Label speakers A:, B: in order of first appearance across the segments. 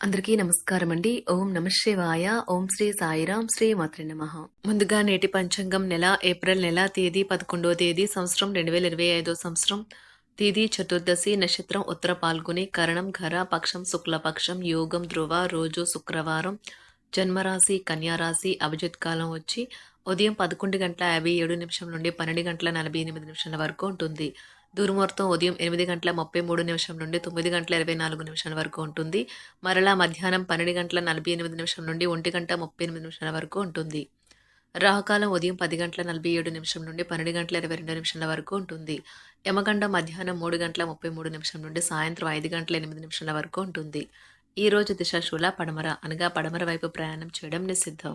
A: అందరికీ నమస్కారం అండి ఓం నమశివాయ ఓం శ్రీ సాయిరాం శ్రీ మాత్రి నమ. ముందుగా నేటి పంచాంగం నెల ఏప్రిల్ నెల తేదీ పదకొండో తేదీ సంవత్సరం రెండు వేల ఇరవై ఐదో సంవత్సరం. తేదీ చతుర్దశి నక్షత్రం ఉత్తర పాల్గొని కరణం ఘర పక్షం శుక్లపక్షం యోగం ధ్రువ రోజు శుక్రవారం జన్మరాశి కన్యారాశి అభిజిత్ కాలం వచ్చి ఉదయం పదకొండు గంటల యాభై ఏడు నిమిషం నుండి పన్నెండు గంటల నలభై ఎనిమిది నిమిషాల వరకు ఉంటుంది. దుర్ముహూర్తం ఉదయం ఎనిమిది గంటల ముప్పై మూడు నిమిషం నుండి తొమ్మిది గంటల ఇరవై నాలుగు నిమిషాల వరకు ఉంటుంది. మరలా మధ్యాహ్నం పన్నెండు గంటల నలభై ఎనిమిది నిమిషం నుండి ఒంటి గంట ముప్పై ఎనిమిది నిమిషాల వరకు ఉంటుంది. రాహుకాలం ఉదయం పది గంటల నలభై ఏడు నిమిషం నుండి పన్నెండు గంటల ఇరవై రెండు నిమిషాల వరకు ఉంటుంది. యమగండ మధ్యాహ్నం మూడు గంటల ముప్పై మూడు నిమిషం నుండి సాయంత్రం ఐదు గంటల ఎనిమిది నిమిషాల వరకు ఉంటుంది. ఈ రోజు దిశాశూల పడమర అనగా పడమర వైపు ప్రయాణం చేయడం నిషిద్ధం.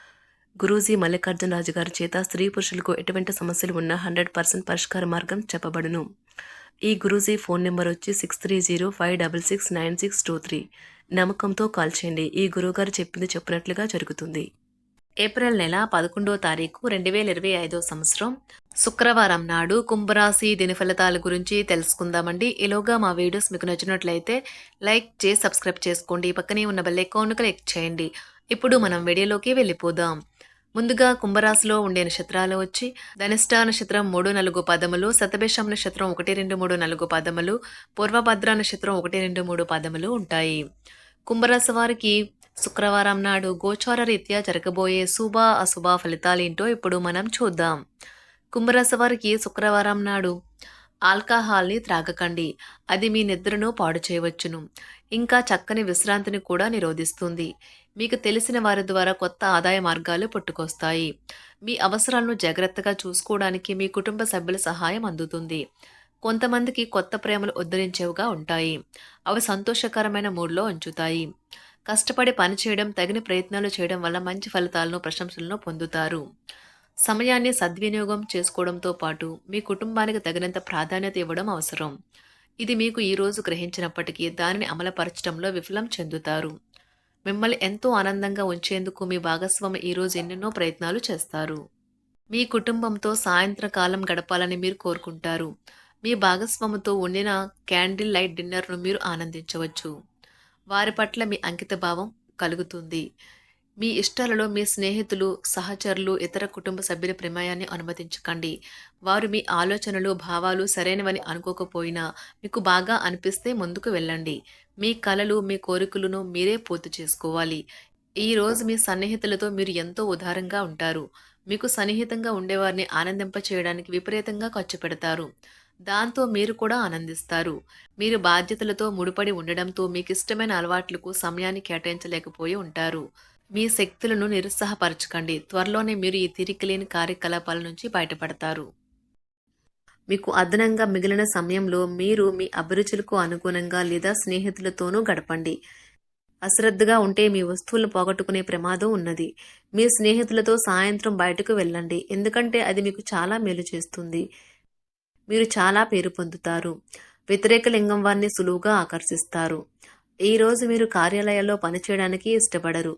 A: గురూజీ మల్లికార్జున రాజు గారి చేత స్త్రీ పురుషులకు ఎటువంటి సమస్యలు ఉన్నా హండ్రెడ్ పర్సెంట్ పరిష్కార మార్గం చెప్పబడును. ఈ గురూజీ ఫోన్ నెంబర్ వచ్చి six three zero five double six nine six two three. నమ్మకంతో కాల్ చేయండి. ఈ గురువుగారు చెప్పింది చెప్పినట్లుగా జరుగుతుంది. ఏప్రిల్ నెల పదకొండో తారీఖు రెండు వేల ఇరవై ఐదో సంవత్సరం శుక్రవారం నాడు కుంభరాశి దిన ఫలితాల గురించి తెలుసుకుందామండి. ఈలోగా మా వీడియోస్ మీకు నచ్చినట్లయితే లైక్ చేసి సబ్స్క్రైబ్ చేసుకోండి. పక్కనే ఉన్న బెల్ అకౌంట్ క్లిక్ చేయండి. ఇప్పుడు మనం వీడియోలోకి వెళ్ళిపోదాం. ముందుగా కుంభరాశిలో ఉండే నక్షత్రాలు వచ్చి ధనిష్ట నక్షత్రం మూడు నాలుగు పదములు శతభిషం నక్షత్రం ఒకటి రెండు మూడు నాలుగు పదములు పూర్వభద్ర నక్షత్రం ఒకటి రెండు మూడు పదములు ఉంటాయి. కుంభరాశి వారికి శుక్రవారం నాడు గోచార రీత్యా జరగబోయే శుభ అశుభ ఫలితాలేంటో ఇప్పుడు మనం చూద్దాం. కుంభరాశి వారికి శుక్రవారం నాడు ఆల్కహాల్ని త్రాగకండి. అది మీ నిద్రను పాడు చేయవచ్చును. ఇంకా చక్కని విశ్రాంతిని కూడా నిరోధిస్తుంది. మీకు తెలిసిన వారి ద్వారా కొత్త ఆదాయ మార్గాలు పుట్టుకొస్తాయి. మీ అవసరాలను జాగ్రత్తగా చూసుకోవడానికి మీ కుటుంబ సభ్యుల సహాయం అందుతుంది. కొంతమందికి కొత్త ప్రేమలు ఉద్ధరించేవిగా ఉంటాయి. అవి సంతోషకరమైన మూడ్లో ఉంచుతాయి. కష్టపడి పనిచేయడం తగిన ప్రయత్నాలు చేయడం వల్ల మంచి ఫలితాలను ప్రశంసలను పొందుతారు. సమయాన్ని సద్వినియోగం చేసుకోవడంతో పాటు మీ కుటుంబానికి తగినంత ప్రాధాన్యత ఇవ్వడం అవసరం. ఇది మీకు ఈ రోజు గ్రహించినప్పటికీ దానిని అమలుపరచడంలో విఫలం చెందుతారు. మిమ్మల్ని ఎంతో ఆనందంగా ఉంచేందుకు మీ భాగస్వామి ఈరోజు ఎన్నెన్నో ప్రయత్నాలు చేస్తారు. మీ కుటుంబంతో సాయంత్రం కాలం గడపాలని మీరు కోరుకుంటారు. మీ భాగస్వామితో వండిన క్యాండిల్ లైట్ డిన్నర్ను మీరు ఆనందించవచ్చు. వారి పట్ల మీ అంకితభావం కలుగుతుంది. మీ ఇష్టాలలో మీ స్నేహితులు సహచరులు ఇతర కుటుంబ సభ్యుల ప్రమేయాన్ని అనుమతించకండి. వారు మీ ఆలోచనలు భావాలు సరైనవని అనుకోకపోయినా మీకు బాగా అనిపిస్తే ముందుకు వెళ్ళండి. మీ కలలు మీ కోరికలను మీరే పూర్తి చేసుకోవాలి. ఈ రోజు మీ సన్నిహితులతో మీరు ఎంతో ఉదారంగా ఉంటారు. మీకు సన్నిహితంగా ఉండేవారిని ఆనందింప చేయడానికి విపరీతంగా ఖర్చు పెడతారు. దాంతో మీరు కూడా ఆనందిస్తారు. మీరు బాధ్యతలతో ముడిపడి ఉండడంతో మీకు ఇష్టమైన అలవాట్లకు సమయాన్ని కేటాయించలేకపోయి ఉంటారు. మీ శక్తులను నిరుత్సాహపరచకండి. త్వరలోనే మీరు ఈ తిరిగిలేని కార్యకలాపాల నుంచి బయటపడతారు. మీకు అదనంగా మిగిలిన సమయంలో మీరు మీ అభిరుచులకు అనుగుణంగా లేదా స్నేహితులతోనూ గడపండి. అశ్రద్ధగా ఉంటే మీ వస్తువులను పోగొట్టుకునే ప్రమాదం ఉన్నది. మీ స్నేహితులతో సాయంత్రం బయటకు వెళ్ళండి. ఎందుకంటే అది మీకు చాలా మేలు చేస్తుంది. మీరు చాలా పేరు పొందుతారు. వ్యతిరేక లింగం వారిని సులువుగా ఆకర్షిస్తారు. ఈ రోజు మీరు కార్యాలయాల్లో పనిచేయడానికి ఇష్టపడరు.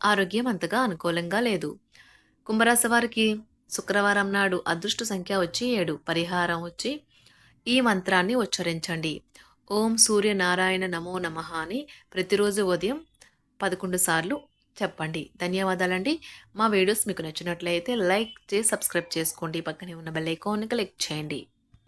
A: ఆరోగ్యం అంతగా అనుకూలంగా లేదు. కుంభరాశి వారికి శుక్రవారం నాడు అదృష్ట సంఖ్య వచ్చి ఏడు పరిహారం వచ్చి ఈ మంత్రాన్ని ఉచ్చరించండి. ఓం సూర్యనారాయణ నమో నమ అని ప్రతిరోజు ఉదయం పదకొండు సార్లు చెప్పండి. ధన్యవాదాలండి. మా వీడియోస్ మీకు నచ్చినట్లయితే లైక్ చేసి సబ్స్క్రైబ్ చేసుకోండి. పక్కనే ఉన్న బెల్ ఐకాన్ని క్లిక్ చేయండి.